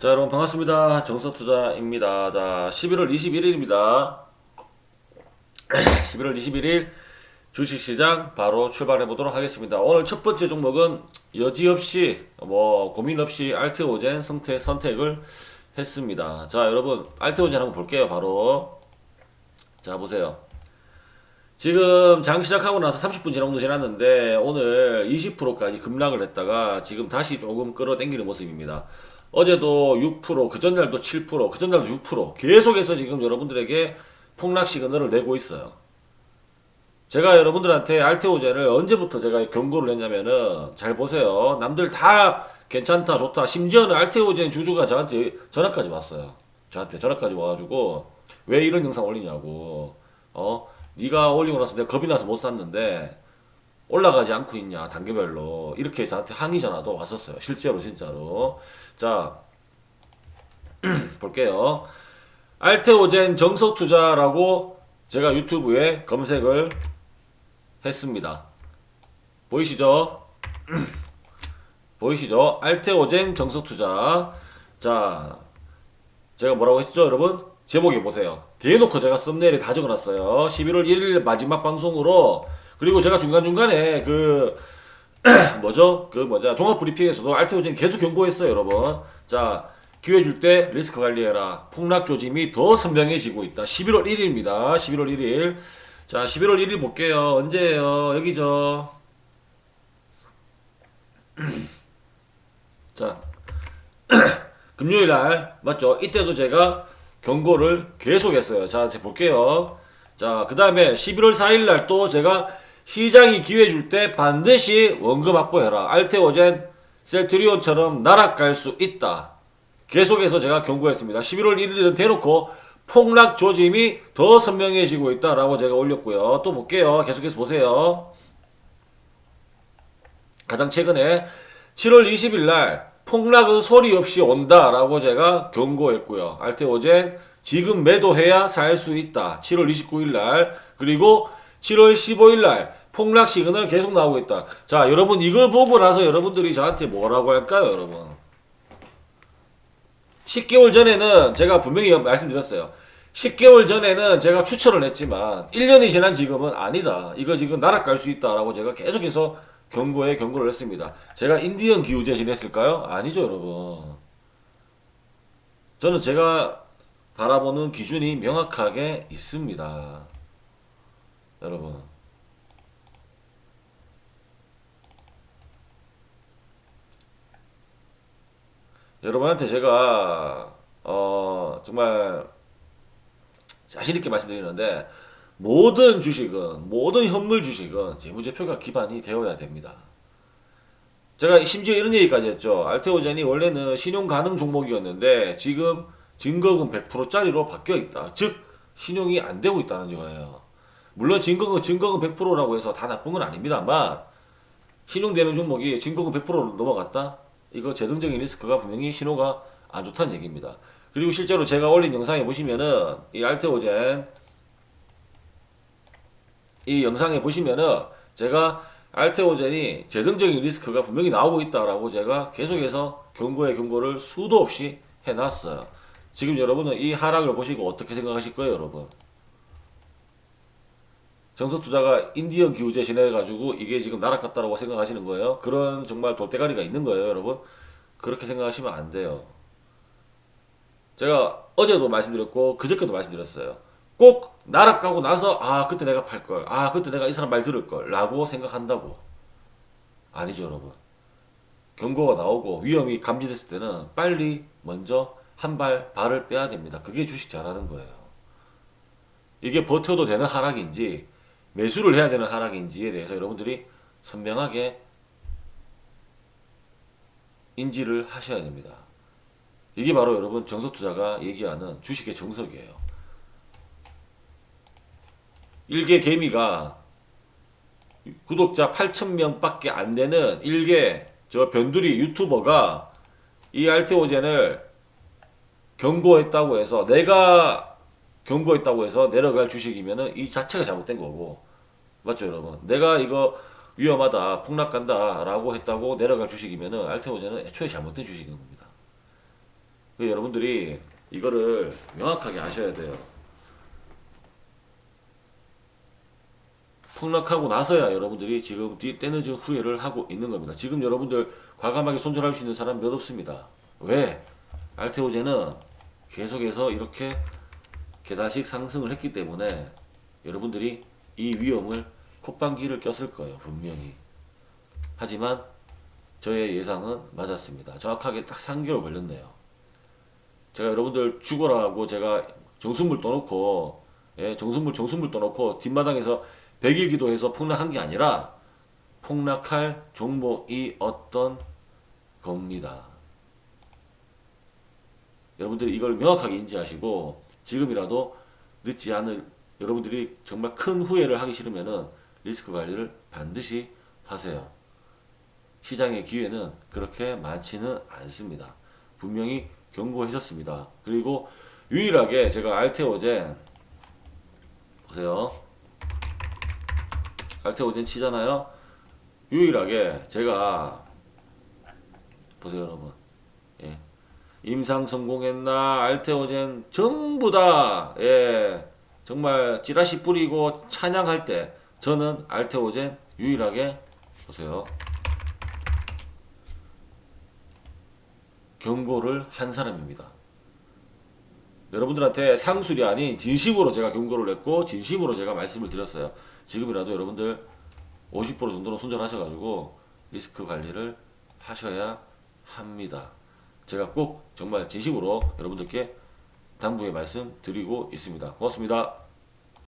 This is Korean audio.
자 여러분 반갑습니다. 정서투자입니다. 자 11월 21일입니다. 11월 21일 주식시장 바로 출발해 보도록 하겠습니다. 오늘 첫 번째 종목은 여지없이 뭐 고민 없이 알테오젠 선택, 선택을 했습니다. 자 여러분 알테오젠 한번 볼게요 바로. 자 보세요. 지금 장 시작하고 나서 30분 정도 지났는데 오늘 20%까지 급락을 했다가 지금 다시 조금 끌어당기는 모습입니다. 어제도 6%, 그 전날도 7%, 그 전날도 6% 계속해서 지금 여러분들에게 폭락 시그널을 내고 있어요. 제가 여러분들한테 알테오제를 언제부터 제가 경고를 했냐면은 잘 보세요. 남들 다 괜찮다, 좋다. 심지어는 알테오젠 주주가 저한테 전화까지 왔어요. 저한테 전화까지 와가지고 왜 이런 영상 올리냐고. 어? 네가 올리고 나서 내가 겁이 나서 못 샀는데 올라가지 않고 있냐 단계별로 이렇게 저한테 항의 전화도 왔었어요. 실제로 진짜로. 자 볼게요. 알테오젠 정석 투자라고 제가 유튜브에 검색을 했습니다. 보이시죠? 보이시죠? 알테오젠 정석 투자. 자, 제가 뭐라고 했죠, 여러분? 제목이 보세요. 대놓고 제가 썸네일에 다 적어놨어요. 11월 1일 마지막 방송으로 그리고 제가 중간중간에 그 뭐죠? 그 뭐냐 종합 브리핑에서도 알테오젠 계속 경고했어요, 여러분. 자, 기회 줄 때 리스크 관리해라. 폭락 조짐이 더 선명해지고 있다. 11월 1일입니다. 11월 1일. 자, 11월 1일 볼게요. 언제예요? 여기죠. 자, 금요일 날 맞죠? 이때도 제가 경고를 계속했어요. 자, 제가 볼게요. 자, 그 다음에 11월 4일 날 또 제가 시장이 기회 줄 때 반드시 원금 확보해라. 알테오젠, 셀트리온처럼 나락갈 수 있다. 계속해서 제가 경고했습니다. 11월 1일은 대놓고 폭락 조짐이 더 선명해지고 있다라고 제가 올렸고요. 또 볼게요. 계속해서 보세요. 가장 최근에 7월 20일 날 폭락은 소리 없이 온다라고 제가 경고했고요. 알테오젠 지금 매도해야 살 수 있다. 7월 29일 날 그리고 7월 15일 날 폭락 시그널 계속 나오고 있다. 자, 여러분 이걸 보고 나서 여러분들이 저한테 뭐라고 할까요, 여러분? 10개월 전에는 제가 분명히 말씀드렸어요. 10개월 전에는 제가 추천을 했지만 1년이 지난 지금은 아니다. 이거 지금 나락갈 수 있다라고 제가 계속해서 경고에 경고를 했습니다. 제가 인디언 기후제 지냈을까요? 아니죠, 여러분. 저는 제가 바라보는 기준이 명확하게 있습니다. 여러분. 여러분한테 제가 어 정말 자신 있게 말씀드리는데 모든 주식은 모든 현물 주식은 재무제표가 기반이 되어야 됩니다. 제가 심지어 이런 얘기까지 했죠. 알테오젠이 원래는 신용 가능 종목이었는데 지금 증거금 100%짜리로 바뀌어 있다. 즉 신용이 안 되고 있다는 거예요. 물론 증거금 증거금 100%라고 해서 다 나쁜 건 아닙니다만 신용되는 종목이 증거금 100%로 넘어갔다. 이거 재정적인 리스크가 분명히 신호가 안 좋다는 얘기입니다. 그리고 실제로 제가 올린 영상에 보시면은 이 알테오젠 이 영상에 보시면은 제가 알테오젠이 재정적인 리스크가 분명히 나오고 있다라고 제가 계속해서 경고에 경고를 수도 없이 해놨어요. 지금 여러분은 이 하락을 보시고 어떻게 생각하실 거예요, 여러분? 정석투자가 인디언 기후제 지내가지고 이게 지금 날아갔다라고 생각하시는 거예요? 그런 정말 돌대가리가 있는 거예요, 여러분? 그렇게 생각하시면 안 돼요. 제가 어제도 말씀드렸고 그저께도 말씀드렸어요. 꼭 날아가고 나서 아 그때 내가 팔 걸, 아 그때 내가 이 사람 말 들을 걸라고 생각한다고 아니죠, 여러분. 경고가 나오고 위험이 감지됐을 때는 빨리 먼저 한 발 발을 빼야 됩니다. 그게 주식 잘하는 거예요. 이게 버텨도 되는 하락인지 매수를 해야 되는 하락인지에 대해서 여러분들이 선명하게 인지를 하셔야 됩니다. 이게 바로 여러분 정석 투자가 얘기하는 주식의 정석이에요. 일개 개미가 구독자 8,000명 밖에 안 되는 일개 저 변두리 유튜버가 이 알테오젠을 경고했다고 해서 내가 경고했다고 해서 내려갈 주식이면은 이 자체가 잘못된 거고 맞죠 여러분 내가 이거 위험하다 폭락 간다 라고 했다고 내려갈 주식이면은 알테오젠은 애초에 잘못된 주식인 겁니다 그 여러분들이 이거를 명확하게 아셔야 돼요. 폭락하고 나서야 여러분들이 지금 뒤 떼늦은 후회를 하고 있는 겁니다. 지금 여러분들 과감하게 손절할 수 있는 사람 몇 없습니다. 왜? 알테오제는 계속해서 이렇게 계단식 상승을 했기 때문에 여러분들이 이 위험을 콧방귀를 꼈을 거예요. 분명히. 하지만 저의 예상은 맞았습니다. 정확하게 딱 3개월 걸렸네요. 제가 여러분들 죽어라 하고 제가 정수물 떠놓고 예, 정수물 정수물 떠놓고 뒷마당에서 백일 기도해서 폭락한 게 아니라 폭락할 종목이 어떤 겁니다. 여러분들이 이걸 명확하게 인지하시고 지금이라도 늦지 않을 여러분들이 정말 큰 후회를 하기 싫으면은 리스크 관리를 반드시 하세요. 시장의 기회는 그렇게 많지는 않습니다. 분명히 경고하셨습니다. 그리고 유일하게 제가 알테오젠 보세요. 알테오젠 치잖아요. 유일하게 제가 보세요, 여러분. 예. 임상 성공했나 알테오젠 전부 다 예. 정말 찌라시 뿌리고 찬양할 때 저는 알테오젠 유일하게 보세요. 경고를 한 사람입니다. 여러분들한테 상술이 아닌 진심으로 제가 경고를 했고 진심으로 제가 말씀을 드렸어요. 지금이라도 여러분들 50% 정도는 손절하셔가지고 리스크 관리를 하셔야 합니다. 제가 꼭 정말 진심으로 여러분들께 당부의 말씀 드리고 있습니다. 고맙습니다.